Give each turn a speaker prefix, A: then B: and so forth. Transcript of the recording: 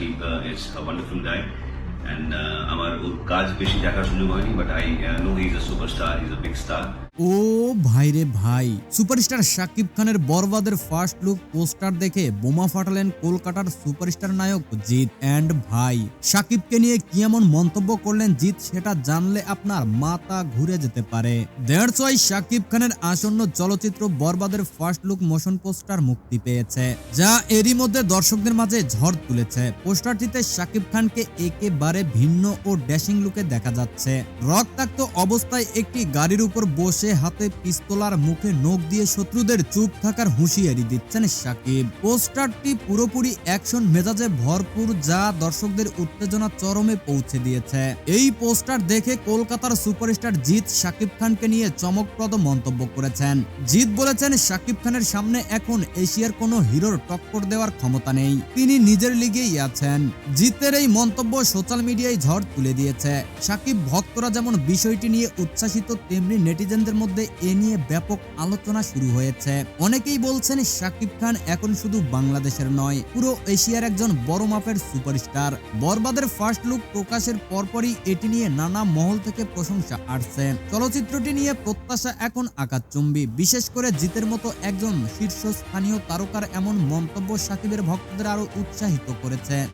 A: It's uh, a wonderful guy and uh, কাজ বেশি দেখার সুযোগ হয়নি but I know he is a superstar is a big star
B: ও ভাই রে ভাই, সুপারস্টার শাকিব খানের বরবাদের ফার্স্ট লুক পোস্টার দেখে বোমা ফাটালেন কলকাতার সুপারস্টার নায়ক জিৎ অ্যান্ড ভাই। শাকিবকে নিয়ে কি এমন মন্তব্য করলেন জিৎ সেটা জানলে আপনার মাথা ঘুরে যেতে পারে। দ্যাটস ওয়াই শাকিব খানের আসন্ন চলচ্চিত্র বরবাদের ফার্স্ট লুক মোশন পোস্টার মুক্তি পেয়েছে, যা এরই মধ্যে দর্শকদের মাঝে ঝড় তুলেছে। পোস্টারটিতে শাকিব খানকে একেবারে ভিন্ন ও ড্যাশিং লুকে দেখা যাচ্ছে। রক্তাক্ত অবস্থায় একটি গাড়ির উপর বসে হাতে পিস্তলার মুখে নখ দিয়ে শত্রুদের চুপ থাকার হুঁশিয়ারি দিচ্ছেন শাকিব পোস্টারটি পুরোপুরি অ্যাকশন মেজাজে ভরপুর, যা দর্শকদের উত্তেজনা চরমে পৌঁছে দিয়েছে। এই পোস্টার দেখে কলকাতার সুপারস্টার জিৎ শাকিব খানকে নিয়ে চমকপ্রদ মন্তব্য করেছেন। জিৎ বলেছেন শাকিব খানের সামনে এখন এশিয়ার কোনো হিরোর টক্কর দেওয়ার ক্ষমতা নেই। তিনি নিজের লিগেই আছেন। জিতের এই মন্তব্য সোশ্যাল মিডিয়ায় ঝড় তুলে দিয়েছে। সাকিব ভক্তরা যেমন বিষয়টি নিয়ে উচ্ছ্বাসিত, তেমনি নেটিজেনদের মধ্যে এ নিয়ে ব্যাপক আলোচনা শুরু হয়েছে। অনেকেই বলছেন সাকিব খান এখন শুধু বাংলাদেশের নয়, পুরো এশিয়ার একজন বড় মাপের সুপারস্টার। বরবাদের ফার্স্ট লুক প্রকাশের পরপরই এটি নিয়ে নানা মহল থেকে প্রশংসা আসছে। চলচ্চিত্রটি নিয়ে প্রত্যাশা এখন আকাশচুম্বী। বিশেষ করে জিতের মতো একজন শীর্ষস্থানীয় তারকার এমন মন্তব্য সাকিবের ভক্তদের আরও উৎসাহিত করেছে।